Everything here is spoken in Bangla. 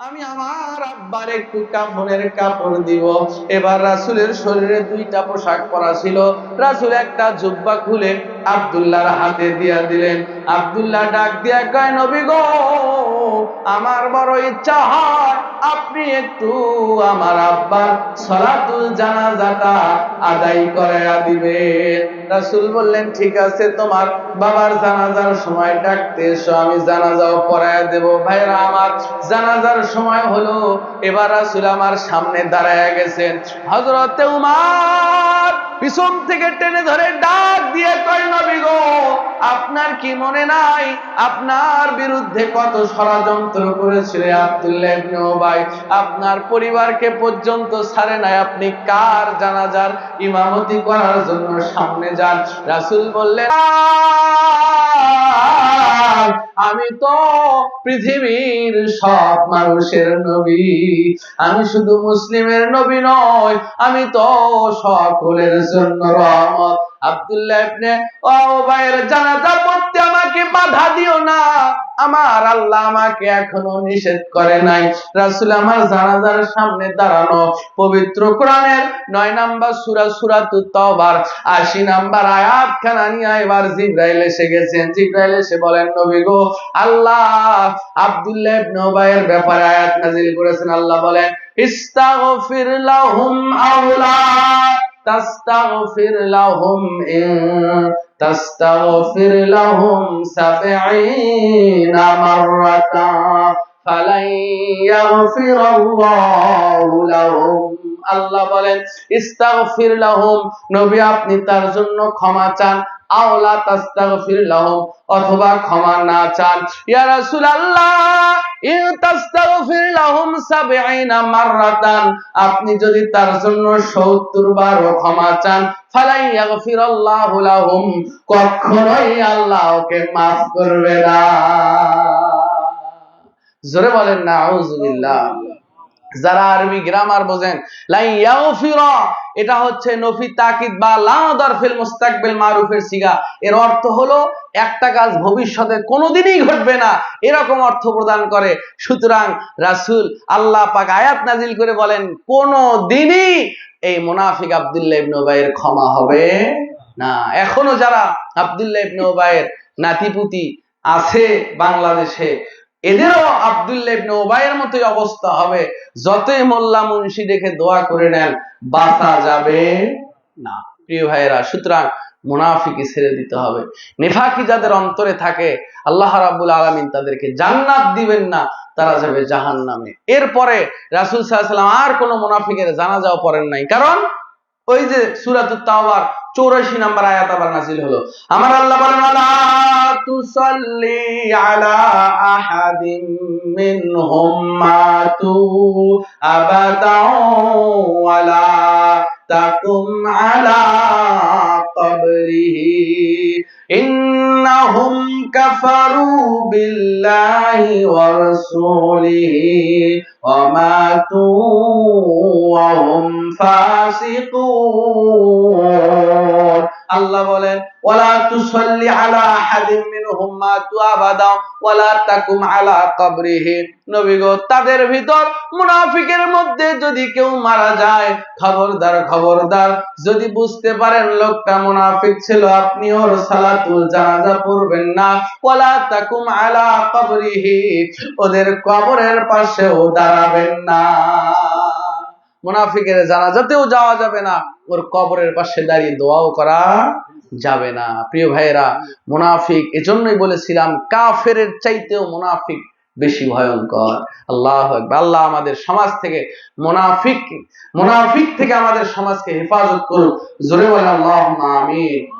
আমি আমার আব্বার একটু কাপড়ের কাপড় দিব। এবার রাসুলের শরীরে দুইটা পোশাক পরা ছিল। রাসুল একটা জুব্বা খুলে আব্দুল্লাহর হাতে দিয়া দিলেন। আবদুল্লাহ ডাক দিয়া কয়, নবী গো আমার বড় ইচ্ছা হয়, আপনি একটু আমার আব্বার সলাতুল জানাজাটা আদায় করাইয়া দিবেন। রাসুল বললেন, ঠিক আছে, তোমার বাবার জানাজার সময় ডাকতে এসো, আমি জানাজাও পড়াইয়া দেব। ভাইরা আমার জানাজার সময় হলো, এবার রাসুল আমার সামনে দাঁড়ায় গেছেন। হজরতে উমার পিছন থেকে টেনে ধরে ডাক দিয়ে কয়, নবী গো, আপনার কি মনে নাই? আপনার বিরুদ্ধে কত ষড়যন্ত্র করেছিল আব্দুল্লাহ ইবনে আপনার পরিবারকে পর্যন্ত ছাড়ে নাই। আপনি কার জানাজার ইমামতি করার জন্য সামনে যান? রাসূল বললেন আমি তো পৃথিবীর সব মানুষের নবী। আমি শুধু মুসলিমের নবী নয়, আমি তো সকলের জন্য রহমত। আব্দুল্লাহ ইবনে ওবাইর জানাজা পড়তে আমাকে বাধা দিও না। আমার আল্লাহ আমাকে এখনও নিষেধ করে নাই। রাসূল আমার জানাজার সামনে দাঁড়ানো পবিত্র কোরআনের নয় নাম্বার সূরা সূরাতুত তওবার। 80 নাম্বার আয়াত খানা নিয়ে এবার জিব্রাইল এসে গেছেন। জিব্রাইল এসে বলেন, নবী গো, আল্লাহ আব্দুল্লাহ ইবনে উবাইয়ের ব্যাপারে আয়াত নাযিল করেছেন। আল্লাহ বলেন, ইস্তাগফির লাহুম আওলা। তাস্তাগফির إن تستغفر لهم سبعين مرة فلن يغفر الله لهم আল্লাহ বলেন, ইস্তাগফির লাহুম, নবী আপনি তার জন্য ক্ষমা চান। আওলা তাস্তাগফির লাহুম, অথবা ক্ষমা না চান। ইয়া রাসূলুল্লাহ, ইন তাস্তাগফির লাহুম 70 মাররাতান, আপনি যদি তার জন্য 70 বার ক্ষমা চান, ফালাই ইয়াগফিরাল্লাহু লাহুম, কখনোই আল্লাহ ওকে maaf করবে না। জোরে বলেন, নাউজুবিল্লাহ। যারা আরবি গ্রামার বোঝেন এটা হচ্ছে নফি তাকিদ বা লাদার ফিল মুস্তাকবিল মারুফের সিগা। এর অর্থ হলো, একটা কাজ ভবিষ্যতে কোনোদিনই ঘটবে না, এরকম অর্থ প্রদান করে। সুতরাং রাসূল আল্লাহ পাক আয়াত নাজিল করে বলেন কোনো দিনই এই মুনাফিক আব্দুল্লাহ ইবনে উবাইয়ের ক্ষমা হবে না। এখনও যারা আব্দুল্লাহ ইবনে উবাইয়ের নাতিপুতি আছে বাংলাদেশে এদেরও আব্দুল্লাহ ইবনে উবাইয়ের মতোই অবস্থা হবে। যতই মোল্লা মুন্সি দেখে দোয়া করে নেন, বাঁচা যাবে না। প্রিয় ভাইয়েরা, সুতরাং মুনাফিকি ছেড়ে দিতে হবে। নেফাকি যাদের অন্তরে থাকে, আল্লাহ রাব্বুল আলামিন তাদেরকে জান্নাত দিবেন না, তারা যাবে জাহান্নামে। এরপরে রাসূল সাল্লাম আর কোনো মুনাফিকের জানাজাও পড়েন নাই। কারণ ওই যে তাওবার 84 নাম্বার আয়াত আবার নাযিল হলো। আমার আল্লাহ বলেন আলা তুসাল্লি আলা আহাদিম মিনহুম মাতু আবাদাও ওয়ালা তাকুম আলা কবরিহি ইন্নাহুম কাফারু বিল্লাহি ওয়া রাসূলিহি ওয়া মাতু ওয়া হুম ফাসিকুন আল্লাহ বলেন, ওয়ালা তুসাল্লি আলা আহাদিম মিনহুম মাতু আবাদা, ওয়ালা তাকুম আলা কবরিহি। নবী গো, তাদের ভিতর মুনাফিকের মধ্যে যদি কেউ মারা যায়, খবরদার খবরদার। যদি বুঝতে পারেন লোকটা মুনাফিক ছিল, আপনি ওর সালাতুল জানাজা পড়বেন না। ওয়ালা তাকুম আলা কবরিহি, ওদের কবরের পাশেও দাঁড়াবেন না। মুনাফিকের জানাজাতেও যাওয়া যাবে না। ওর কবরের পাশে দাঁড়িয়ে দোয়াও করা যাবে না। প্রিয় ভাইয়েরা, মুনাফিক এজন্যই বলেছিলাম কাফের চাইতেও মুনাফিক বেশি ভয়ঙ্কর। আল্লাহ আল্লাহ আমাদের সমাজ থেকে মুনাফিক মুনাফিক থেকে আমাদের সমাজকে হেফাজত করুন জোরে আল্লাহ আমিন।